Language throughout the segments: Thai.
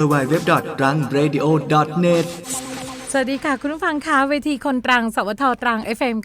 www.rangradio.net. สวัสดีค่ะ คุณผู้ฟังคะเวทีคนตรัง สวทตรัง FM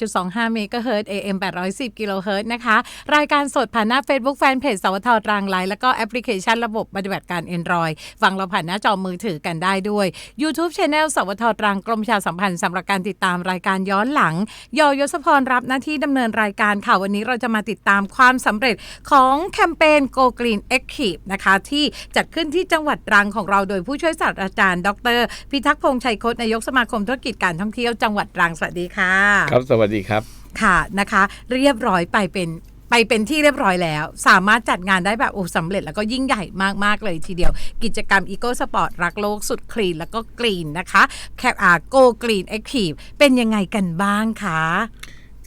91.25 เมกะเฮิรตซ์ AM 810 กิโลเฮิรตซ์นะคะ รายการสดผ่านหน้า Facebook แฟนเพจสวทตรังไลน์แล้วก็แอปพลิเคชันระบบปฏิบัติการ Android ฟังเราผ่านหน้าจอมือถือกันได้ด้วย YouTube Channel สวทตรังกรมประชาสัมพันธ์สำหรับการติดตามรายการย้อนหลัง ยอยศพรรับหน้าที่ดำเนินรายการค่ะวันนี้เราจะมาติดตามความสำเร็จของแคมเปญ Go Green Active นะคะที่จัดขึ้นที่จังหวัดตรังของเราโดยผู้ช่วยศาสตราจารย์ ดร พิทักษ์พงษ์ชัยคดนายกสมาคมธุรกิจการท่องเที่ยวจังหวัดตรังสวัสดีค่ะ ครับสวัสดีครับค่ะนะคะ เรียบร้อยไปเป็นไปเป็นที่เรียบร้อยแล้ว สามารถจัดงานได้แบบโอ้สำเร็จแล้วก็ยิ่งใหญ่มาก ๆ เลยทีเดียว กิจกรรม Eco Sport รักโลกสุดคลีนแล้วก็กรีนนะคะแคปอาโกกรีนแอคทีฟเป็นยังไงกันบ้างคะ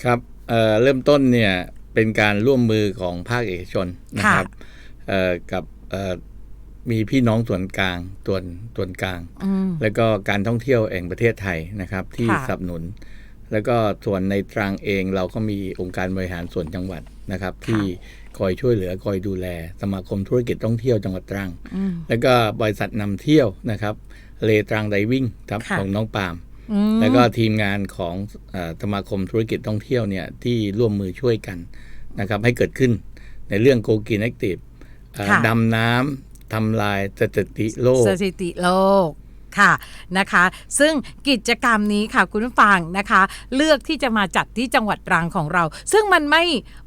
ครับเอ่อเริ่มต้นเนี่ยเป็นการร่วมมือของภาคเอกชนนะครับเอ่อกับเอ่อ มีพี่น้องส่วนกลางส่วนส่วนกลางอืมแล้วก็การท่องเที่ยวแห่งประเทศไทยนะครับ ที่ค่ะสนับสนุน แล้วก็ส่วนในตรังเองเราก็มีองค์การบริหารส่วนจังหวัดนะครับ ที่คอยช่วยเหลือคอยดูแล สมาคมธุรกิจท่องเที่ยวจังหวัดตรังอืมแล้วก็บริษัทนำเที่ยวนะครับ เลตรังไดวิ่งครับค่ะของน้องปาล์มอืมแล้วก็ทีมงานของเออสมาคมธุรกิจท่องเที่ยวเนี่ยที่ร่วมมือช่วยกันนะครับ ให้เกิดขึ้นในเรื่องโกกินแอคทีฟค่ะดำน้ำ ทำลายสถิติโลก สถิติโลกค่ะนะคะซึ่งกิจกรรมนี้ค่ะคุณผู้ฟังนะคะ เลือกที่จะมาจัดที่จังหวัดตรังของเรา ซึ่งมันไม่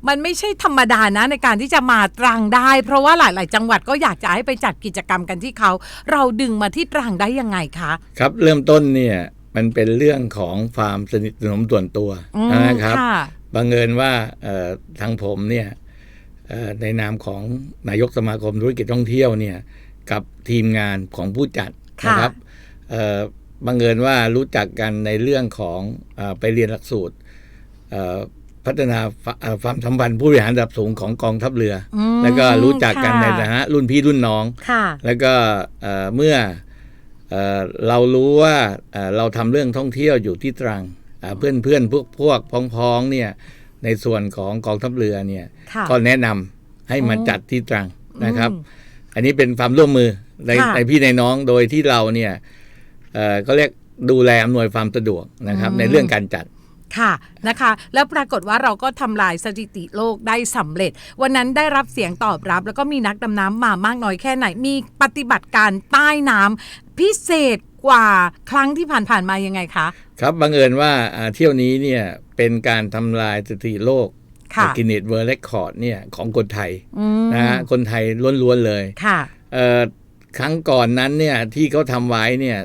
มันไม่ใช่ธรรมดานะในการที่จะมาตรังได้ เพราะว่าหลาย ๆ จังหวัดก็อยากจะให้ไปจัดกิจกรรมกันที่เขา เราดึงมาที่ตรังได้ยังไงคะครับเริ่มต้นเนี่ยมันเป็นเรื่องของความสนิทสนมส่วนตัวอืมนะครับค่ะบังเอิญว่าเอ่อทางผมเนี่ยเอ่อ ในนามของนายกสมาคมธุรกิจท่องเที่ยวเนี่ยกับทีมงานของผู้จัดค่ะนะครับเอ่อบังเอิญว่ารู้จักกันในเรื่องของเออไปเรียนหลักสูตรเอ่อพัฒนาฟเอ่อความสัมพันธ์ผู้บริหารระดับสูงของกองทัพเรืออมแล้วก็รู้จักกันค่ะในฐานะรุ่นพี่รุ่นน้องค่ะแล้วก็เอ่อเมื่อเอ่อเรารู้ว่าเอ่อเราทำเรื่องท่องเที่ยวอยู่ที่ตรังเพื่อนเพื่อนๆพวกพวกพ้องๆเนี่ย ในส่วนของกองทัพเรือเนี่ยค่ะก็แนะนำให้มาอ๋อจัดที่ตรังนะครับอืมอันนี้เป็นความร่วมมือในค่ะในพี่ในน้องโดยที่เราเนี่ยเอ่อก็เรียกดูแลอำนวยความสะดวกนะครับ ในเรื่องการจัดค่ะนะคะ แล้วปรากฏว่าเราก็ทำลายสถิติโลกได้สำเร็จ วันนั้นได้รับเสียงตอบรับ แล้วก็มีนักดำน้ำมามากน้อยแค่ไหน มีปฏิบัติการใต้น้ำพิเศษกว่าครั้งที่ผ่านๆมายังไงคะ ครับบังเอิญว่าอ่าเที่ยวนี้เนี่ยเป็นการทำลายสถิติโลกค่ะกินเนตเวิร์ลเรคคอร์ดเนี่ยของคนไทยอืมนะฮะคนไทยล้วนๆเลยค่ะเอ่อครั้งก่อนนั้นเนี่ยที่เขาทำไว้เนี่ย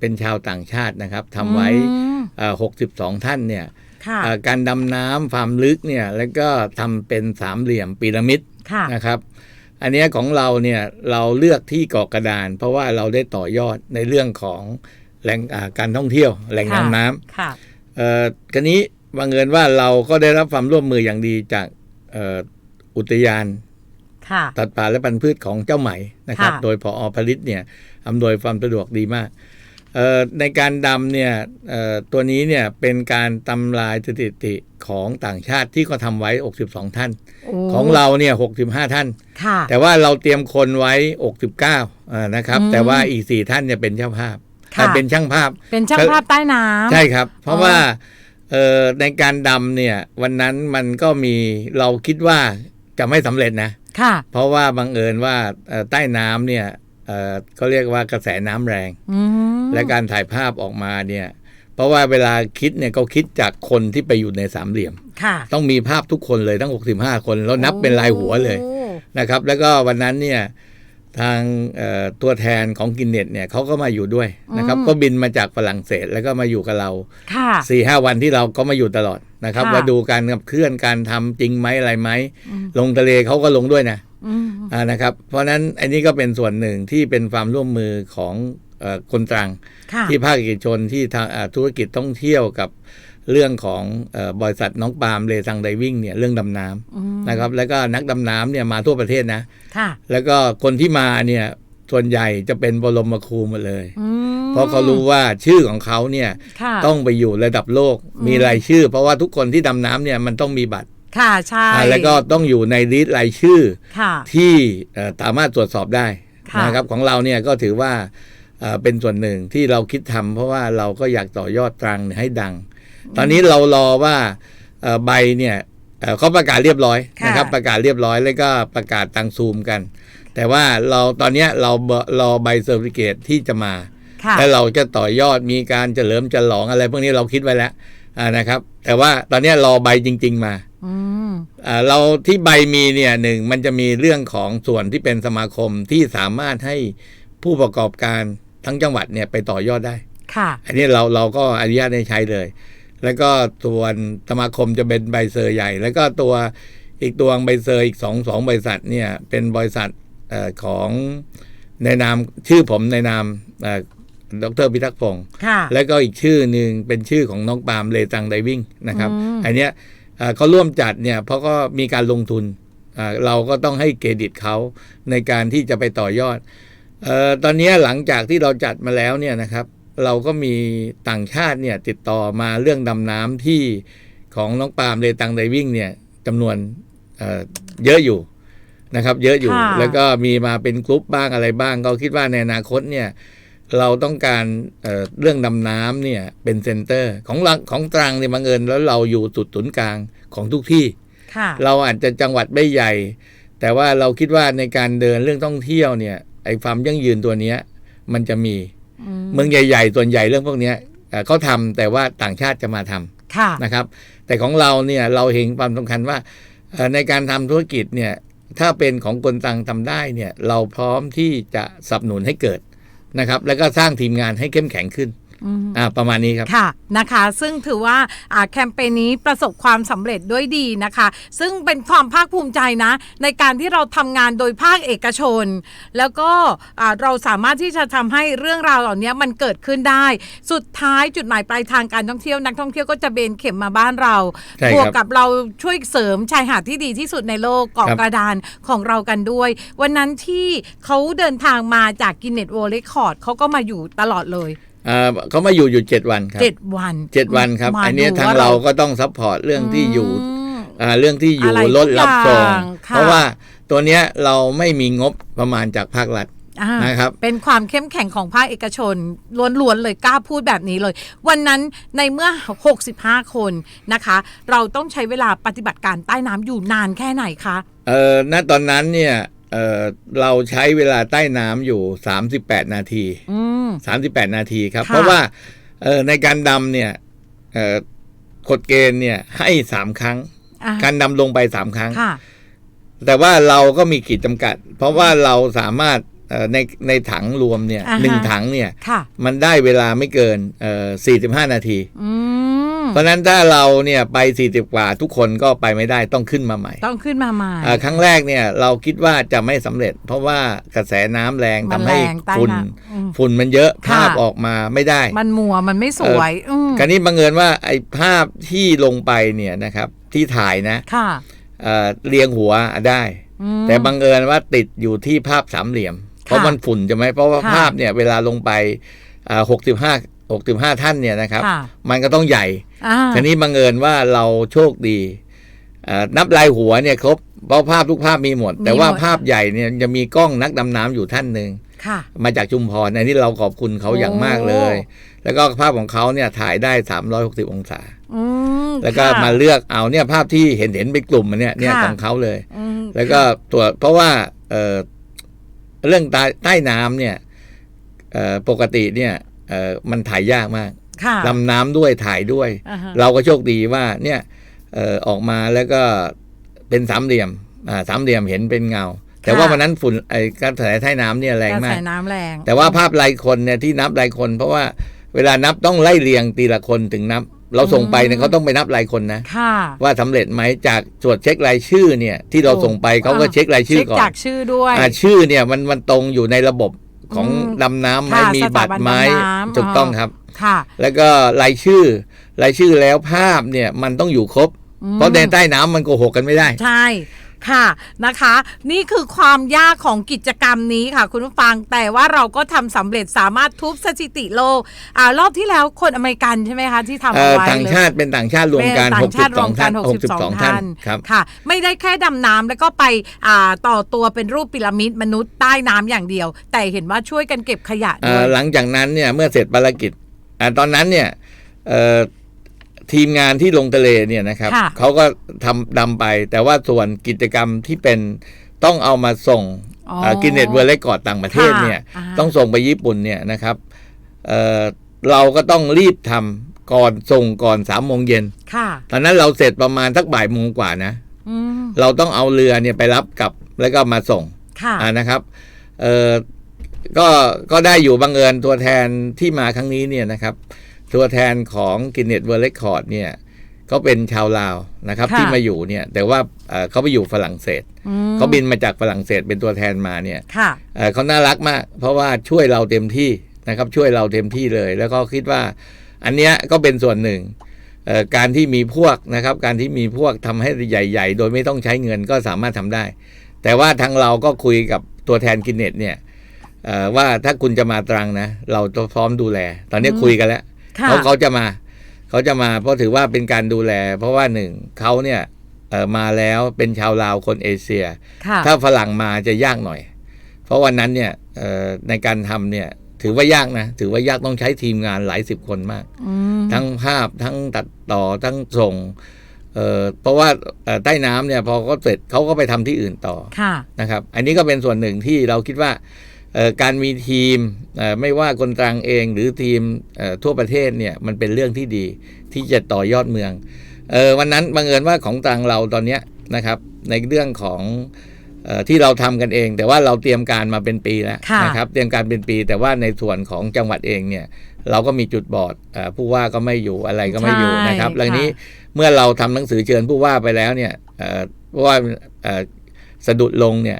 เป็นชาวต่างชาตินะครับทำไว้อืมหกสิบสองท่านเนี่ยค่ะเอ่อการดำน้ำความลึกเนี่ยแล้วก็ทำเป็นสามเหลี่ยมพีระมิดค่ะนะครับอันเนี้ยของเราเนี่ยเราเลือกที่เกาะกระดาน เพราะว่าเราได้ต่อยอดในเรื่องของ แหล่งอ่าการท่องเที่ยว แหล่งค่ะน้ำน้ำค่ะเอ่อกันนี้บังเอิญว่าเราก็ได้รับความร่วมมืออย่างดีจากเอ่ออุทยานค่ะสัตว์ป่าและพันธุ์พืชของเจ้าไหมนะครับค่ะโดยพออผลิตเนี่ยอำนวยความสะดวกดีมากเอ่อในการดำเนี่ยเอ่อตัวนี้เนี่ยเป็นการทำลายสถิติของต่างชาติที่ก็ทำไว้ 62 ท่านโอ้ของเราเนี่ย 65 ท่านค่ะแต่ว่าเราเตรียมคนไว้ 69อ่านะครับอืมแต่ว่าอีก 4 ท่านเนี่ยเป็นเจ้าภาพ ค่ะอ่าเป็นช่างภาพ เป็นช่างภาพใต้น้ำใช่ครับ เพราะอ๋อว่าเอ่อในการดำเนี่ย วันนั้นมันก็มีเราคิดว่าจะไม่สำเร็จนะค่ะ เพราะว่าบังเอิญว่าเอ่อใต้น้ำเนี่ยเอ่อก็เรียกว่ากระแสน้ำแรงอืมและการถ่ายภาพออกมาเนี่ยเพราะว่าเวลาคิดเนี่ยเขาคิดจากคนที่ไปอยู่ในสามเหลี่ยมค่ะต้องมีภาพทุกคนเลยทั้ง 65 คน แล้วนับเป็นลายหัวเลยโอ้นะครับ แล้วก็วันนั้นเนี่ย ทางเอ่อตัวแทนของกินเน็ตเนี่ยเขาก็มาอยู่ด้วยนะครับอืมก็บินมาจากฝรั่งเศสแล้วก็มาอยู่กับเราค่ะสี่ห้าวันที่เราก็มาอยู่ตลอดนะครับค่ะว่าดูการขับเคลื่อนการทำจริงไหมอะไรไหมอืมลงทะเลเขาก็ลงด้วยนะอืมอ่านะครับ เพราะฉะนั้นอันนี้ก็เป็นส่วนหนึ่งที่เป็นความร่วมมือของเออคนตรังค่ะที่ภาคเอกชนที่ทางอ่าธุรกิจท่องเที่ยวกับ เรื่องของเออบริษัทน้องปาล์มเลซังไดวิ่งเนี่ยเรื่องดำน้อืมำนะครับ แล้วก็นักดำน้ำเนี่ยมาทั่วประเทศนะค่ะแล้วก็คนที่มาเนี่ยส่วนใหญ่จะเป็นบรมครูหมดเลยอืมเพราะเขารู้ว่าชื่อของเขาเนี่ยค่ะต้องไปอยู่ระดับโลกมีรายชื่อ เพราะว่าทุกคนที่ดำน้ำเนี่ยมันต้องมีบัตรค่ะใช่อ่าแล้วก็ต้องอยู่ในลิสต์รายชื่อค่ะที่เอ่อสามารถตรวจสอบได้ค่ะนะครับของเราเนี่ยก็ถือว่าเอ่อเป็นส่วนหนึ่งที่เราคิดทำเพราะว่าเราก็อยากต่อยอดตรังเนี่ยให้ดัง ตอนนี้เรารอว่าเอ่อใบเนี่ยเอ่อเขาประกาศเรียบร้อยค่ะนะครับ ประกาศเรียบร้อยแล้วก็ประกาศตังซูมกัน แต่ว่าเราตอนเนี้ยเรารอใบเซอร์ติฟิเคตที่จะมาค่ะแล้วเราจะต่อยอดมีการเฉลิมฉลองอะไรพวกนี้เราคิดไว้แล้วอ่านะครับ แต่ว่าตอนเนี้ยรอใบจริง ๆมาอืมอ่าเราที่ใบมีเนี่ยหนึ่งมันจะมีเรื่องของส่วนที่เป็นสมาคมที่สามารถให้ผู้ประกอบการทั้งจังหวัดเนี่ยไปต่อยอดได้ ค่ะ อันนี้เราเราก็อนุญาตให้ใช้เลย แล้วก็ส่วนสมาคมจะเป็นใบเซอร์ใหญ่ แล้วก็ตัวอีกตัวใบเซอร์อีกสองสองบริษัทเนี่ยเป็นบริษัทเอ่อของในนามชื่อผมในนามเอ่อดรพิทักษ์พงศ์ค่ะแล้วก็อีกชื่อหนึ่งเป็นชื่อของน้องปาล์มเลตังไดวิ่งนะครับอืมอันเนี้ยเอ่อเขาร่วมจัดเนี่ยเพราะก็มีการลงทุนอ่าเราก็ต้องให้เครดิตเขาในการที่จะไปต่อยอดเออตอนเนี้ยหลังจากที่เราจัดมาแล้วเนี่ยนะครับ เราก็มีต่างชาติเนี่ยติดต่อมาเรื่องดำน้ำที่ของน้องปาล์มเลตังไดวิ่งเนี่ยจำนวนเอ่อเยอะอยู่นะครับ เยอะอยู่ค่ะแล้วก็มีมาเป็นกลุ่มบ้างอะไรบ้าง ก็คิดว่าในอนาคตเนี่ยเราต้องการเอ่อเรื่องดำน้ำเนี่ยเป็นเซ็นเตอร์ของเราของตรังเนี่ยบังเอิญแล้วเราอยู่จุดศูนย์กลางของทุกที่ค่ะเราอาจจะจังหวัดไม่ใหญ่ แต่ว่าเราคิดว่าในการเดินเรื่องท่องเที่ยวเนี่ยไอ้ความยั่งยืนตัวเนี้ยมันจะมีอืม เมืองใหญ่ ๆ ส่วนใหญ่เรื่องพวกเนี้ยเอ่อเขาทำแต่ว่าต่างชาติจะมาทำค่ะนะครับ แต่ของเราเนี่ยเราเห็นความสำคัญว่าเอ่อในการทำธุรกิจเนี่ยถ้าเป็นของคนตังทำได้เนี่ยเราพร้อมที่จะสนับสนุนให้เกิดนะครับ แล้วก็สร้างทีมงานให้เข้มแข็งขึ้น อืมอ่าประมาณนี้ครับค่ะนะคะ ซึ่งถือว่าอ่าแคมเปญนี้ประสบความสำเร็จด้วยดีนะคะ ซึ่งเป็นความภาคภูมิใจนะ ในการที่เราทำงานโดยภาคเอกชน แล้วก็อ่าเราสามารถที่จะทำให้เรื่องราวเหล่านี้มันเกิดขึ้นได้ สุดท้ายจุดหมายปลายทางการท่องเที่ยวนักท่องเที่ยวก็จะเบนเข็มมาบ้านเราใช่ครับบวกกับเราช่วยเสริมชายหาดที่ดีที่สุดในโลกเกาะครับกระดานของเรากันด้วย วันนั้นที่เขาเดินทางมาจากกินเน็ตโวลเลคคอร์ดเขาก็มาอยู่ตลอดเลยอ่า เขามาอยู่อยู่เจ็ดวันครับเจ็ดวันเจ็ดวันครับมาอันเนี้ยดูทางว่เราก็ต้องซัพพอร์ตเรื่องที่อยู่มอ่าเรื่องที่อยู่อะไรรถรับส่งทุกอย่างค่ะเพราะว่าตัวเนี้ยเราไม่มีงบประมาณจากภาครัฐอ่านะครับเป็นความเข้มแข็งของภาคเอกชนล้วนๆเลยกล้าพูดแบบนี้เลย วันนั้นในเมื่อ 65 คนนะคะ เราต้องใช้เวลาปฏิบัติการใต้น้ำอยู่นานแค่ไหนคะเอ่อณตอนนั้นเนี่ย เอ่อเราใช้เวลาใต้น้ำอยู่ 38 นาทีอืม38 นาทีครับค่ะเพราะว่าเอ่อในการดำเนี่ยเอ่อกฎเกณฑ์เนี่ยให้สามครั้งอะการดำลงไปสามครั้งค่ะแต่ว่าเราก็มีขีดจำกัด เพราะว่าเราสามารถเอ่อในในถังรวมเนี่ยอ่าฮะหนึ่งถังเนี่ยค่ะมันได้เวลาไม่เกินเอ่อ45นาที อืม เพราะฉะนั้นถ้าเราเนี่ยไป 40 กว่าทุกคนก็ไปไม่ได้ต้องขึ้นมาใหม่ ต้องขึ้นมาใหม่อ่าครั้งแรกเนี่ยเราคิดว่าจะไม่สำเร็จ เพราะว่ากระแสน้ำแรงมันทำให้แรงใต้ฝุ่นน้ำอืมฝุ่นมันเยอะค่ะภาพออกมาไม่ได้ มันมัวมันไม่สวยอืมคราวนี้บังเอิญว่าไอ้ภาพที่ลงไปเนี่ยนะครับที่ถ่ายนะค่ะเอ่อเรียงหัวได้อืมแต่บังเอิญว่าติดอยู่ที่ภาพสามเหลี่ยม เพราะมันฝุ่นใช่ไหมเพราะว่าค่ะภาพเนี่ยเวลาลงไปหกสิบห้าหกสิบห้าท่านเนี่ยนะครับค่ะมันก็ต้องใหญ่อ่า ทีนี้บังเอิญว่าเราโชคดีเอ่อนับลายหัวเนี่ยครบเพราะภาพทุกภาพมีหมด แต่ว่าภาพใหญ่เนี่ยจะมีกล้องนักดำน้ำอยู่ท่านหนึ่งค่ะมาจากชุมพรในที่เราขอบคุณเขาอย่างมากเลย แล้วก็ภาพของเขาเนี่ยถ่ายได้ 360 องศาอืมแล้วก็ค่ะมาเลือกเอาเนี่ยภาพที่เห็นเห็นเป็นกลุ่มอันเนี่ยเนี่ยค่ะของเขาเลยอืมแล้วก็ตัวเพราะว่าเอ่อเรื่องใต้ใต้น้ำเนี่ยเอ่อปกติเนี่ยเอ่อมันถ่ายยากมากค่ะ ดำน้ำด้วยถ่ายด้วยอ่าฮะเราก็โชคดีว่าเนี่ยเอ่อออกมาแล้วก็เป็นสามเหลี่ยมอ่าสามเหลี่ยมเห็นเป็นเงา แต่ว่าวันนั้นฝุ่นไอ้กระแสใต้น้ำเนี่ยแรงกระมาแสกน้ำแรง แต่ว่าภาพรายคนเนี่ยที่นับรายคน เพราะว่าเวลานับต้องไล่เรียงตีละคนถึงนับ เราส่งไปเนี่ยเขาต้องไปนับรายคนนะค่ะว่าสำเร็จไหมจากตรวจเช็ครายชื่อเนี่ย ที่เราส่งไปเขาก็อ่าเช็ครายชื่อเช็คก่อนจากชื่อด้วยอ่าชื่อเนี่ยมันมันตรงอยู่ในระบบของอืมดำน้ำไหมค่ะมีบัตรไหมสถาบันดำน้ำถูกต้องครับ ค่ะแล้วก็รายชื่อรายชื่อแล้วภาพเนี่ยมันต้องอยู่ครบอืมเพราะในใต้น้ำมันโกหกกันไม่ได้ ใช่ค่ะนะคะ นี่คือความยากของกิจกรรมนี้ค่ะ คุณผู้ฟังแต่ว่าเราก็ทำสำเร็จสามารถทุบสถิติโลกอ่ารอบที่แล้วคนอเมริกันใช่ไหมคะที่ทำเอ่เอาอไว้ต่างเลยชาติเป็นต่างชาติรวมกันเป็นต่างชาติรวมกัน62 62ท่านท่านครับค่ะ ไม่ได้แค่ดำน้ำแล้วก็ไปอ่าต่อตัวเป็นรูปพีระมิดมนุษย์ใต้น้ำอย่างเดียว แต่เห็นว่าช่วยกันเก็บขยะเอ่ด้วอยหลังจากนั้นเนี่ยเมื่อเสร็จภารกิจอ่า ตอนนั้นเนี่ยเอ่อทีมงานที่ลงทะเลเนี่ยนะครับค่ะเขาก็ทำดำไป แต่ว่าส่วนกิจกรรมที่เป็นต้องเอามาส่งอ๋อกินเน็ตเวอร์เรคคอร์ดต่างประเทศเนี่ยค่ะอ่าต้องส่งไปญี่ปุ่นเนี่ยนะครับเอ่อเราก็ต้องรีบทำก่อนส่งก่อนสามโมงเย็นค่ะตอนนั้นเราเสร็จประมาณสักบ่ายโมงกว่านะอืมเราต้องเอาเรือเนี่ยไปรับกลับแล้วก็มาส่งค่ะอ่านะครับเออ ก็ก็ได้อยู่บังเอิญตัวแทนที่มาครั้งนี้เนี่ยนะครับ ตัวแทนของกินเน็ตเวอร์เรคคอร์ดเนี่ยก็เป็นชาวลาวนะครับค่ะที่มาอยู่เนี่ยแต่ว่าเอ่อเขาไปอยู่ฝรั่งเศสอืมเขาบินมาจากฝรั่งเศสเป็นตัวแทนมาเนี่ยค่ะเอ่อเขาน่ารักมาก เพราะว่าช่วยเราเต็มที่นะครับช่วยเราเต็มที่เลย แล้วก็คิดว่า อันเนี้ยก็เป็นส่วนหนึ่งเอ่อการที่มีพวกนะครับ การที่มีพวกทำให้ใหญ่ ๆ โดยไม่ต้องใช้เงินก็สามารถทำได้ แต่ว่าทางเราก็คุยกับตัวแทนกินเน็ตเนี่ยเอ่อ ว่าถ้าคุณจะมาตรังนะ เราจะพร้อมดูแล ตอนนี้อืมคุยกันแล้วค่ะเขาเขาจะมาเขาจะมาเพราะถือว่าเป็นการดูแล เพราะว่าหนึ่งเขาเนี่ยเอ่อมาแล้วเป็นชาวลาวคนเอเชียค่ะถ้าฝรั่งมาจะยากหน่อย เพราะวันนั้นเนี่ยเอ่อในการทำเนี่ยถือว่ายากนะ ถือว่ายากต้องใช้ทีมงานหลายสิบคนมากอืมทั้งภาพทั้งตัดต่อทั้งส่งเอ่อเพราะว่าเอ่อใต้น้ำเนี่ยพอเขาเสร็จเขาก็ไปทำที่อื่นต่อค่ะนะครับ อันนี้ก็เป็นส่วนหนึ่งที่เราคิดว่าเอ่อ การมีทีมเอ่อไม่ว่าคนตรังเองหรือทีมเอ่อทั่วประเทศเนี่ยมันเป็นเรื่องที่ดีที่จะต่อยอดเมืองเออวันนั้นบังเอิญว่าของตรังเราตอนเนี้ยนะครับในเรื่องของเออที่เราทำกันเอง แต่ว่าเราเตรียมการมาเป็นปีแล้วค่ะนะครับเตรียมการเป็นปี แต่ว่าในส่วนของจังหวัดเองเนี่ยเราก็มีจุดบอดเออผู้ว่าก็ไม่อยู่อะไรก็ไม่อยู่นะครับใช่แล้วนี้ค่ะเมื่อเราทำหนังสือเชิญผู้ว่าไปแล้วเนี่ยเอ่อผู้ว่าเอ่อสะดุดลงเนี่ย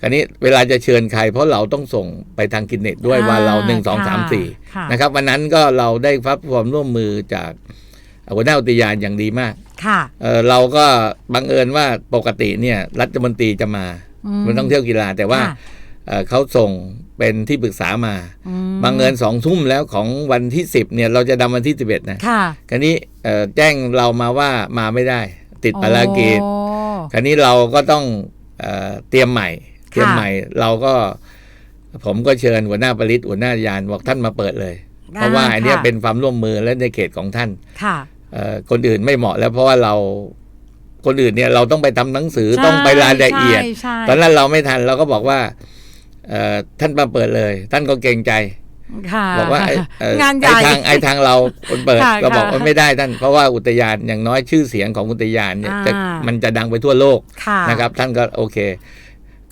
คราวนี้เวลาจะเชิญใคร เพราะเราต้องส่งไปทางกินเน็ตด้วยอ่าว่าเราหนึ่งสองสามค่ะสี่ค่ะนะครับวันนั้นก็เราได้รับความร่วมมือจากหัวหน้าอุทยานอย่างดีมากค่ะเอ่อเราก็บังเอิญว่าปกติเนี่ยรัฐมนตรีจะมาอืมมันต้องเที่ยวกีฬาแต่ว่าค่ะเอ่อเขาส่งเป็นที่ปรึกษามาอืมบังเอิญสองทุ่มแล้วของวันที่สิบเนี่ยเราจะดำวันที่สิบเอ็ดนะค่ะคราวนี้เอ่อแจ้งเรามาว่ามาไม่ได้ ติดภารกิจโอ้คราวนี้เราก็ต้องเอ่อเตรียมใหม่ เตรียมใหม่ เราก็ ผมก็เชิญหัวหน้าปริศหัวหน้ายานบอกท่านมาเปิดเลย เพราะว่าอันเนี้ยค่ะเป็นความร่วมมือและในเขตของท่านค่ะเอ่อคนอื่นไม่เหมาะแล้วเพราะว่าเราคนอื่นเนี่ยเราต้องไปทำหนังสือต้องไปรายละเอียดใช่ใช่ตอนนั้นเราไม่ทันเราก็บอกว่าเอ่อท่านมาเปิดเลย ท่านก็เกรงใจค่ะบอกว่าไอ้เอ่องานใหไอ้ญ่ทางไอ้ทางเราคนเปิดค่ะก็บอกค่ะว่าไม่ได้ท่านเพราะว่าอุทยานอย่างน้อยชื่อเสียงของอุทยานเนี่ยอ่าจะมันจะดังไปทั่วโลกค่ะนะครับ ท่านก็โอเค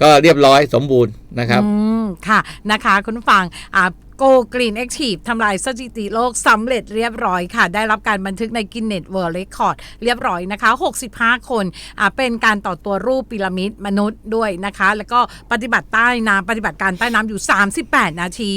ก็เรียบร้อยสมบูรณ์นะครับ อืม ค่ะนะคะ คุณผู้ฟังอ่า โกกรีนแอคทีฟทำลายสถิติโลกสำเร็จเรียบร้อยค่ะ ได้รับการบันทึกในกินเน็ตเวิร์ลเรคคอร์ดเรียบร้อยนะคะ 65 คนอ่าเป็นการต่อตัวรูปพีระมิดมนุษย์ด้วยนะคะ แล้วก็ปฏิบัติใต้น้ำปฏิบัติการใต้น้ำอยู่ 38 นาที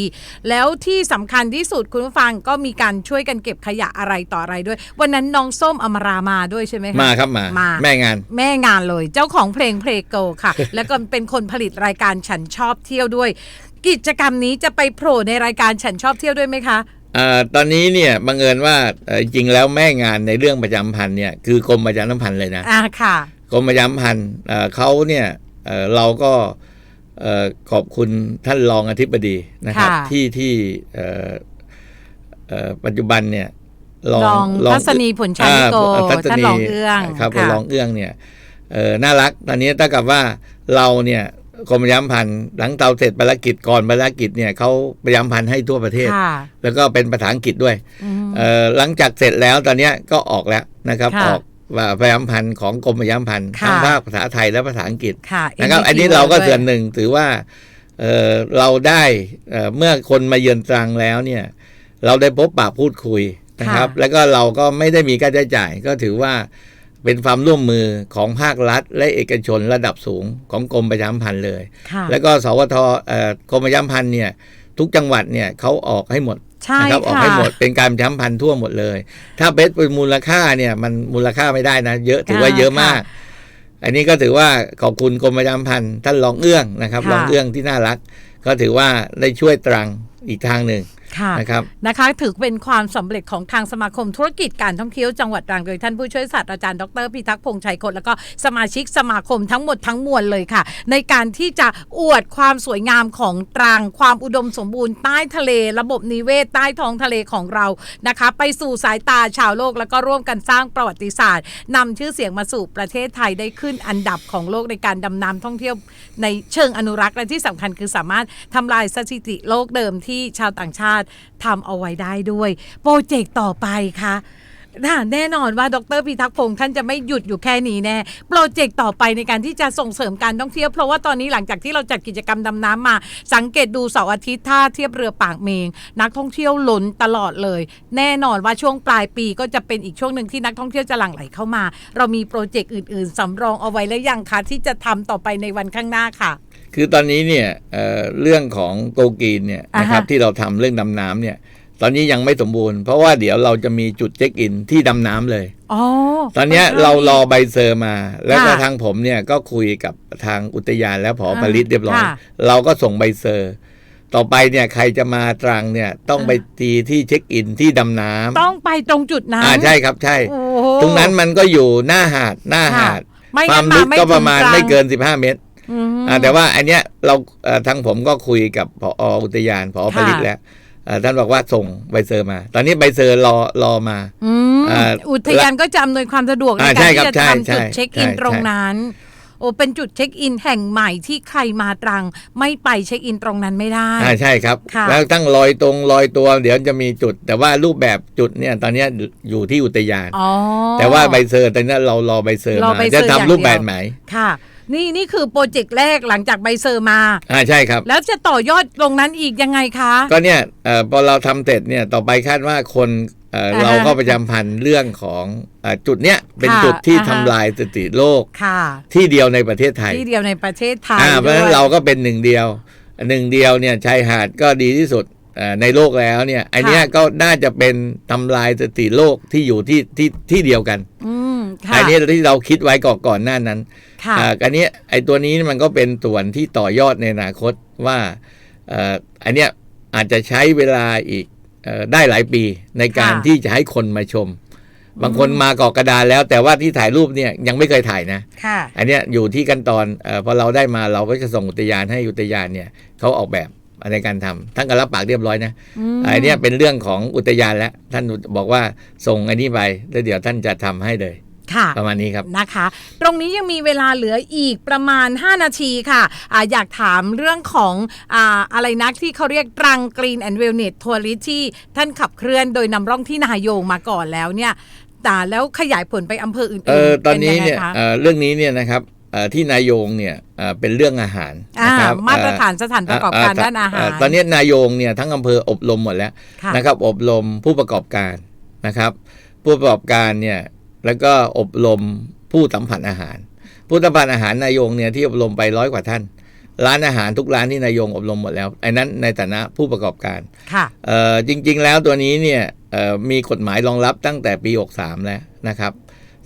แล้วที่สำคัญที่สุดคุณผู้ฟังก็มีการช่วยกันเก็บขยะอะไรต่ออะไรด้วย วันนั้นน้องส้มอมรามาด้วยใช่ไหมคะมาครับมามาแม่งานแม่งานเลย เจ้าของเพลงเพลงโกค่ะ แล้วก็เป็นคนผลิตรายการฉันชอบเที่ยวด้วย กิจกรรมนี้จะไปโผล่ในรายการฉันชอบเที่ยวด้วยไหมคะอ่าตอนนี้เนี่ยบังเอิญว่าเอ่อจริงแล้วแม่งานในเรื่องประจำพันธุ์เนี่ยคือกรมประชาสัมพันธ์เลยนะอ่าค่ะกรมประชาสัมพันธ์เอ่อเขาเนี่ยเอ่อเราก็เอ่อขอบคุณท่านรองอธิบดีนะครับค่ะที่ที่เอ่อเอ่อปัจจุบันเนี่ยรองทัศนีผลชัยโกอ่ทัศท่านรองเอื้องครับค่ะรองเอื้องเนี่ยเอ่อน่ารักตอนนี้ถ้ากับว่าเราเนี่ย กรมประชาสัมพันธ์หลังเตาเสร็จภารกิจก่อนภารกิจเนี่ยเขาประชาสัมพันธ์ให้ทั่วประเทศค่ะแล้วก็เป็นภาษาอังกฤษด้วยอืมเอ่อหลังจากเสร็จแล้วตอนเนี้ยก็ออกแล้วนะครับค่ะออกว่าพยามพันธ์ของกรมพยามพันธ์ค่ะทั้งภาคภาษาไทยและภาษาอังกฤษค่ะนะครับ NDT อันนี้เราก็ด้วยส่วนหนึ่งถือว่าเอ่อเราได้เอ่อเมื่อคนมาเยือนตรังแล้วเนี่ย เราได้พบปะพูดคุยนะครับ แล้วก็เราก็ไม่ได้มีค่าใช้จ่ายก็ถือว่า เป็นความร่วมมือของภาครัฐ และเอกชนระดับสูงของกรมประชาสัมพันธ์เลยค่ะแล้วก็สวทเอ่อกรมประชาสัมพันธ์เนี่ยทุกจังหวัดเนี่ยเขาออกให้หมดใช่นะครับออกค่ะให้หมดเป็นการประชาสัมพันธ์ทั่วหมดเลย ถ้าเบสเป็นมูลค่าเนี่ยมันมูลค่าไม่ได้นะ เยอะถือว่าอ่าเยอะมากค่ะอันนี้ก็ถือว่าขอบคุณกรมประชาสัมพันธ์ท่านรองเอื้องนะครับค่ะรองเอื้องที่น่ารัก ก็ถือว่าได้ช่วยตรังอีกทางหนึ่งค่ะ นะครับนะคะถือเป็นความสำเร็จของทางสมาคมธุรกิจการท่องเที่ยวจังหวัดตรังโดยท่านผู้ช่วยศาสตราจารย์ดรพิทักษ์พงษ์ชัยคนแล้วก็สมาชิกสมาคมทั้งหมดทั้งมวลเลยค่ะ ในการที่จะอวดความสวยงามของตรังความอุดมสมบูรณ์ใต้ทะเล ระบบนิเวศใต้ท้องทะเลของเรานะคะ ไปสู่สายตาชาวโลกแล้วก็ร่วมกันสร้างประวัติศาสตร์นำชื่อเสียงมาสู่ประเทศไทยได้ขึ้นอันดับของโลกในการดำน้ำท่องเที่ยวในเชิงอนุรักษ์และที่สำคัญคือสามารถทำลายสถิติโลกเดิมที่ชาวต่างชาติทำเอาไว้ได้ด้วย โปรเจกต์ต่อไปค่ะ น่าแน่นอนว่าดรพิทักษ์พงศ์ท่านจะไม่หยุดอยู่แค่นี้แน่โปรเจกต์ต่อไปในการที่จะส่งเสริมการท่องเที่ยวเพราะว่าตอนนี้หลังจากที่เราจัดกิจกรรมดำน้ำมา สังเกตดูเสาร์อาทิตย์ท่าเทียบเรือปากเมง นักท่องเที่ยวล้นตลอดเลย แน่นอนว่าช่วงปลายปีก็จะเป็นอีกช่วงหนึ่งที่นักท่องเที่ยวจะหลั่งไหลเข้ามา เรามีโปรเจกต์อื่น ๆสำรองเอาไว้แล้วยังคะที่จะทำต่อไปในวันข้างหน้าค่ะ คือตอนนี้เนี่ยเอ่อเรื่องของโกกีนเนี่ยนะครับอ่าฮะที่เราทำเรื่องดำน้ำเนี่ย ตอนนี้ยังไม่สมบูรณ์ เพราะว่าเดี๋ยวเราจะมีจุดเช็คอินที่ดำน้ำเลย อ๋อ ตอนเนี้ยเรารอใบเซอร์มา แล้วก็ค่ะทางผมเนี่ยก็คุยกับทางอุทยานและผออ่าผลิตเรียบร้อย ค่ะเราก็ส่งใบเซอร์ ต่อไปเนี่ยใครจะมาตรังเนี่ยต้องอ่า ไปตีที่เช็คอินที่ดำน้ำต้องไปตรงจุดนั้นอ่าใช่ครับใช่ โอ้โหตรงนั้นมันก็อยู่หน้าหาดหน้าหาดค่ะไม่คงั้วามนลึกมาไม่ก็ประมาณถึงกลางไม่เกิน 15 เมตรอืม อ่าแต่ว่าอันเนี้ยเราเอ่อทางผมก็คุยกับผออุทยานผอผลิตค่ะ แล้วเอ่อ ท่านบอกว่าส่งใบเซอร์มา ตอนนี้ใบเซอร์รอรอมาอืมอ่าอุทยานก็จะอำนวยความสะดวกในอ่าการใช่ที่ครับจะใช่ทำจุดใช่เช็คอินใช่ตรงนั้น โอ้เป็นจุดเช็คอินแห่งใหม่ที่ใครมาตรัง ไม่ไปเช็คอินตรงนั้นไม่ได้อ่าใช่ครับค่ะแล้วตั้งลอยตรงลอยตัว เดี๋ยวจะมีจุด แต่ว่ารูปแบบจุดเนี่ยตอนเนี้ยอยู่ที่อุทยานอ๋อแต่ว่าใบเซอร์ตอนนี้เรารอใบเซอร์รอมาใบเซอร์จะอย่างทำรูปแบบเดียวไหนค่ะ นี่นี่คือโปรเจกต์แรกหลังจากใบเซอร์มาอ่าใช่ครับ แล้วจะต่อยอดตรงนั้นอีกยังไงคะ ก็เนี่ยเอ่อพอเราทำเสร็จเนี่ยต่อไปคาดว่าคนเอ่ออ่าฮะเราก็ประจำพันธ์เรื่องของเอ่อจุดเนี้ยเป็นค่ะจุดที่อ่าฮะทำลายสถิติโลกค่ะที่เดียวในประเทศไทย ที่เดียวในประเทศไทยอ่าเพราะฉะนั้นด้วยเราก็เป็นหนึ่งเดียวหนึ่งเดียวเนี่ยชายหาดก็ดีที่สุดเอ่อในโลกแล้วเนี่ยไอเนี้ยก็น่าจะเป็นทำลายสถิติโลกที่อยู่ที่ที่ที่เดียวกัน อืมค่ะอันนี้ที่เราคิดไว้ก่อนก่อนหน้านั้นค่ะอ่าอันเนี้ยไอตัวนี้มันก็เป็นส่วนที่ต่อยอดในอนาคตว่าเอ่ออันเนี้ยอาจจะใช้เวลาอีกเอ่อได้หลายปีในการค่ะที่จะให้คนมาชม บางคนมาเกาะกระดานแล้ว แต่ว่าที่ถ่ายรูปเนี่ยยังไม่เคยถ่ายนะค่ะอันเนี้ยอยู่ที่ขั้นตอนเออพอเราได้มาเราก็จะส่งอุทยานให้อุทยานเนี่ยเขาออกแบบในการทำท่านก็รับปากเรียบร้อยนะอืมอันเนี้ยเป็นเรื่องของอุทยานแล้วท่านบอกว่าส่งอันนี้ไปแล้วเดี๋ยวท่านจะทำให้เลย ค่ะ ประมาณนี้ครับนะคะ ตรงนี้ยังมีเวลาเหลืออีกประมาณ 5 นาทีค่ะอะอยากถามเรื่องของอ่าอะไรนักที่เขาเรียกตรังกรีนแอนด์เวลเน s ทัวริที่ท่านขับเคลื่อนโดยนำร่องที่นายงมาก่อนแล้วเนี่ยแต่แล้วขยายผลไปอำเภออื่นๆเออตอนนี้ป็งไงเนี่ยคะเอ่อเรื่องนี้เนี่ยนะครับเอ่อที่นายงเนี่ยเอ่อเป็นเรื่องอาหารอ่านะครับมาตรฐานเสถานประกอบการด้านอาหารเตอนนี้นายงเนี่ยทั้งอำเภออบรมหมดแล้วค่ะนะครับอบรมผู้ประกอบการนะครับ ผู้ประกอบการเนี่ย แล้วก็อบรมผู้สัมผัสอาหาร ผู้สัมผัสอาหารนายงเนี่ยที่อบรมไปร้อยกว่าท่าน ร้านอาหารทุกร้านที่นายงอบรมหมดแล้วไอ้นั้นในฐานะผู้ประกอบการค่ะเอ่อจริง ๆ แล้วตัวนี้เนี่ยเอ่อมีกฎหมายรองรับตั้งแต่ปี 63 แล้วนะครับ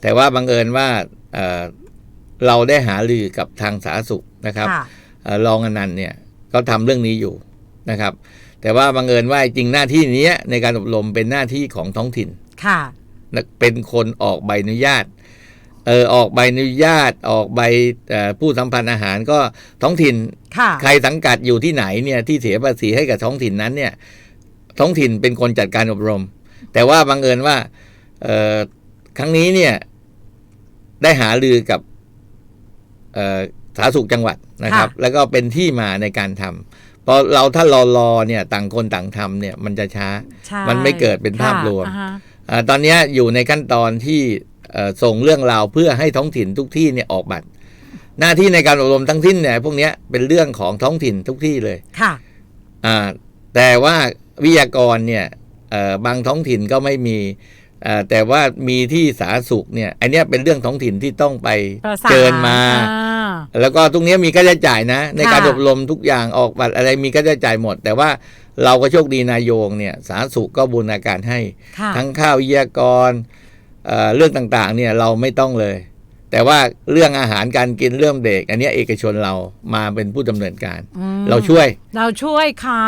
แต่ว่าบังเอิญว่าเอ่อเราได้หารือกับทางสาธารณสุขนะครับค่ะเอ่อรองอนันต์เนี่ยก็ทำเรื่องนี้อยู่นะครับ แต่ว่าบังเอิญว่าจริงหน้าที่เนี้ยในการอบรมเป็นหน้าที่ของท้องถิ่นค่ะนะ เป็นคนออกใบอนุญาตเออออกใบอนุญาตออกใบเอ่อผู้สัมพันธ์อาหารก็ท้องถิ่นค่ะใครสังกัดอยู่ที่ไหนเนี่ยที่เสียภาษีให้กับท้องถิ่นนั้นเนี่ย ท้องถิ่นเป็นคนจัดการอบรม แต่ว่าบังเอิญว่าเอ่อครั้งนี้เนี่ย ได้หารือกับเอ่อสาธารณสุขจังหวัดนะครับค่ะแล้วก็เป็นที่มาในการทำพอเราถ้ารอรอเนี่ย ต่างคนต่างทำเนี่ย มันจะช้าใช่มันไม่เกิดเป็นภาพรวมค่ะอ่าฮะอา ตอนเนี้ยอยู่ในขั้นตอนที่เอ่อส่งเรื่องราวเพื่อให้ท้องถิ่นทุกที่เนี่ยออกบัตร หน้าที่ในการอบรมทั้งสิ้นเนี่ยพวกเนี้ยเป็นเรื่องของท้องถิ่นทุกที่เลยค่ะอ่าแต่ว่าวิทยากรเนี่ยเอ่อบางท้องถิ่นก็ไม่มีเอ่อแต่ว่ามีที่สาธารณสุขเนี่ย อันเนี้ยเป็นเรื่องท้องถิ่นที่ต้องไปประสานเชิญมาอ่า แล้วก็ตรงเนี้ยมีค่าใช้จ่ายนะ ในการค่ะอบรมทุกอย่างออกบัตรอะไรมีค่าใช้จ่ายหมด แต่ว่าเราก็โชคดีนายงเนี่ยสาธารณสุขก็บูรณาการให้ค่ะทั้งข้าววิทยากรเอ่อเรื่องต่างๆเนี่ยเราไม่ต้องเลย แต่ว่าเรื่องอาหารการกินเรื่องเด็ก อันเนี้ยเอกชนเรามาเป็นผู้ดำเนินการอืมเราช่วย เราช่วยเขา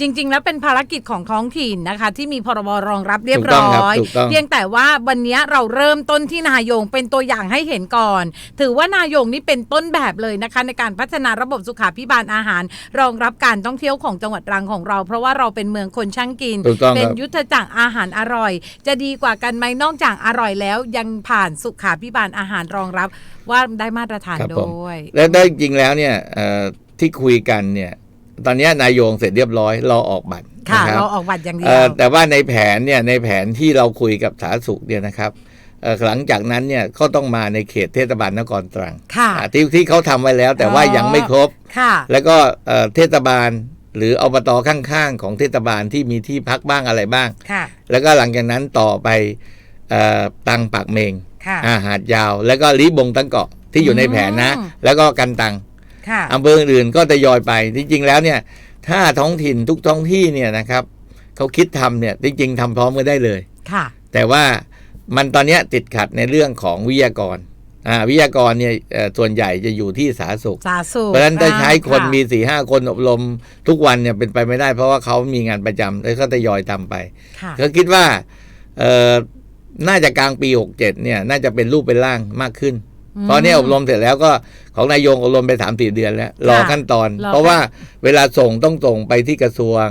จริง ๆ แล้วเป็นภารกิจของท้องถิ่นนะคะ ที่มีพรบรองรับเรียบถูกต้ร้องครับอยถูกต้องเพียงแต่ว่าวันนี้เราเริ่มต้นที่นายงเป็นตัวอย่างให้เห็นก่อน ถือว่านายงนี่เป็นต้นแบบเลยนะคะ ในการพัฒนาระบบสุขาพิบาลอาหาร รองรับการท่องเที่ยวของจังหวัดตรังของเรา เพราะว่าเราเป็นเมืองคนช่างกินถูกต้องเป็คนรับยุทธจักรอาหารอร่อย จะดีกว่ากันไหมนอกจากอร่อยแล้ว ยังผ่านสุขาพิบาลอาหารรองรับว่าได้มาตรฐานครับผมด้วย แล้วได้จริงๆแล้วเนี่ยเอ่อที่คุยกันเนี่ยตอนเนี้ยนายโยงเสร็จเรียบร้อยรอออกบัตรค่ะนะครับเราออกบัตรอย่างเดีเอ่ยอวแต่ว่าในแผนเนี่ยในแผนที่เราคุยกับสาธารณสุขเนี่ยนะครับเอ่อหลังจากนั้นเนี่ยก็ต้องมาในเขตเทศบาลนครตรังค่ะอ่าที่ที่เขาทำไว้แล้ว แต่ว่าอ๋อยังไม่ครบค่ะแล้วก็เอ่อเทศบาลหรืออบตข้างๆ ของเทศบาลที่มีที่พักบ้างอะไรบ้างค่ะแล้วก็หลังจากนั้นต่อไปเอ่อตังปากเมงค่ะอา หาดยาว แล้วก็ลิบงตั้งเกาะที่อยู่ในแผนนะอืมแล้วก็กันตังค่ะอำเภออื่นๆก็ทยอยไปจริงๆแล้วเนี่ย ถ้าท้องถิ่นทุกท้องที่เนี่ยนะครับเขาคิดทำเนี่ยจริงๆทำพร้อมกันได้เลยค่ะแต่ว่ามันตอนเนี้ยติดขัดในเรื่องของวิทยากรอ่าวิทยากรเนี่ยเอ่อส่วนใหญ่จะอยู่ที่สาธารณสุขสาสุข เพราะฉะนั้นถ้าใช้คนะมีสี่ห้าคนอบรมทุกวันเนี่ยเป็นไปไม่ได้ เพราะว่าเขามีงานประจำแล้วก็ทยอยทำไปค่ะเขาคิดว่าเอ่อ น่าจะกลางปี67เนี่ย น่าจะเป็นรูปเป็นร่างมากขึ้น เพราะเนี่ยอบรมเสร็จแล้วก็ของนายโยงอบรมไปสามสี่เดือนแล้ว รอขั้นตอนรอเพราะว่าเวลาส่งต้องส่งไปที่กระทรวง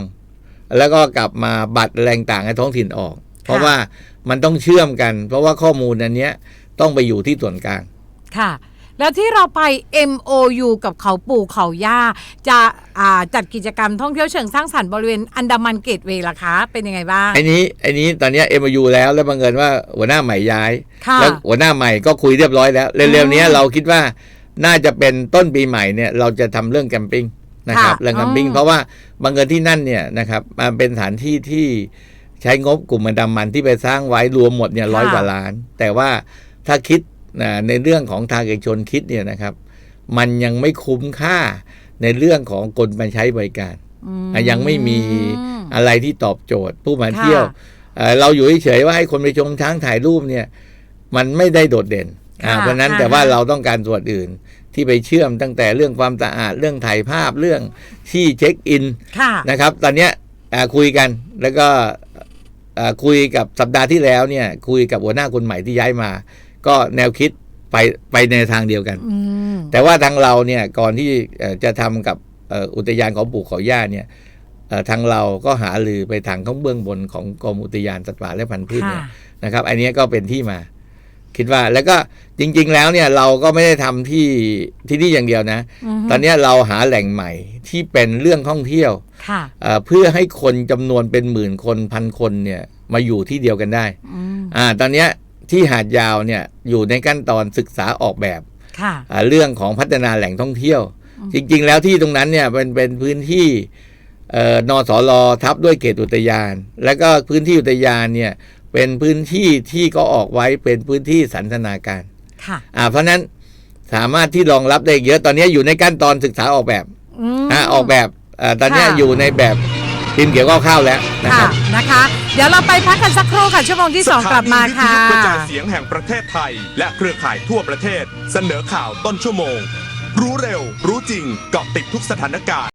แล้วก็กลับมาบัตรแรงต่างให้ท้องถิ่นออก เพราะว่ามันต้องเชื่อมกัน เพราะว่าข้อมูลอันเนี้ยต้องไปอยู่ที่ส่วนกลางค่ะ แล้วที่เราไป MOU กับเขาปู่เขาย่า จะอ่าจัดกิจกรรมท่องเที่ยวเชิงสร้างสรรค์บริเวณอันดามันเกตเวย์ล่ะคะ เป็นยังไงบ้าง ไอ้นี้ไอ้นี้ตอนเนี้เอ็มยูแล้วแล้วบังเอิญว่าหัวหน้าใหม่ย้าย ค่ะแล้วหัวหน้าใหม่ก็คุยเรียบร้อยแล้ว เร็วๆเนี้ยอืมเราคิดว่าน่าจะเป็นต้นปีใหม่เนี่ยเราจะทำเรื่องแคมปิ้งนะครับค่ะเรื่องแคมปิ้งอ๋อ เพราะว่าบังเอิญที่นั่นเนี่ยนะครับมันเป็นสถานที่ที่ใช้งบกลุ่มอันดามันที่ไปสร้างไว้รวมหมดเนี่ยร้อยกว่าล้าน แต่ว่าถ้าคิด นะในเรื่องของทางเอกชนคิดเนี่ยนะครับ มันยังไม่คุ้มค่าในเรื่องของคนมาใช้บริการอืมอะยังไม่มีอะไรที่ตอบโจทย์ผู้มาค่ะเที่ยวเอ่อเราอยู่เฉยๆว่าให้คนไปชมช้างถ่ายรูปเนี่ย มันไม่ได้โดดเด่นอ่าค่ะเพราะฉะนั้นอ่าแต่ว่าฮะเราต้องการส่วนอื่นที่ไปเชื่อมตั้งแต่เรื่องความสะอาดเรื่องถ่ายภาพเรื่องที่เช็คอินค่ะนะครับ ตอนเนี้ยอ่าคุยกันแล้วก็อ่าคุยกับสัปดาห์ที่แล้วเนี่ย คุยกับหัวหน้าคนใหม่ที่ย้ายมา ก็แนวคิดไปไปในทางเดียวกันอืมแต่ว่าทางเราเนี่ยก่อนที่เอ่อจะทำกับเอ่ออุทยานของปู่เขาย่าเนี่ยเอ่อทางเราก็หาลือไปทางข้างเบื้องบนของกรมอุทยานสัตว์ป่าและพันธุ์พืชค่ะเนี่ยนะครับ อันเนี้ยก็เป็นที่มา คิดว่าแล้วก็จริง ๆ แล้วเนี่ยเราก็ไม่ได้ทำที่ที่นี่อย่างเดียวนะมตอนเนี้ยเราหาแหล่งใหม่ที่เป็นเรื่องท่องเที่ยวค่ะเอ่อเพื่อให้คนจำนวนเป็นหมื่นคนพันคนเนี่ยมาอยู่ที่เดียวกันได้อืมอ่าตอนเนี้ย ที่หาดยาวเนี่ยอยู่ในขั้นตอนศึกษาออกแบบค่ะอ่าเรื่องของพัฒนาแหล่งท่องเที่ยว จริง ๆ แล้วที่ตรงนั้นเนี่ยเป็นเป็นพื้นที่เอ่อนสลทับด้วยเขตอุทยาน แล้วก็พื้นที่อุทยานเนี่ยเป็นพื้นที่ที่ก็ออกไว้เป็นพื้นที่สันทนาการค่ะอ่าเพราะฉะนั้นสามารถที่รองรับได้เยอะตอนนี้อยู่ในขั้นตอนศึกษาออกแบบอืมอ่าออกแบบอ่าตอนนี้ค่ะอยู่ในแบบ พิมพ์เกี่ยวกับข้าวแล้วนะคค่ะรับ นะคะ เดี๋ยวเราไปพักกันสักครู่ค่ะชั่วโมงที่สองกลับมาค่ะ สถนีวิทยุกระจายเสียงแห่งประเทศไทย และเครือข่ายทั่วประเทศ เสนอข่าวต้นชั่วโมง รู้เร็ว รู้จริงเกาะติดทุกสถานการณ์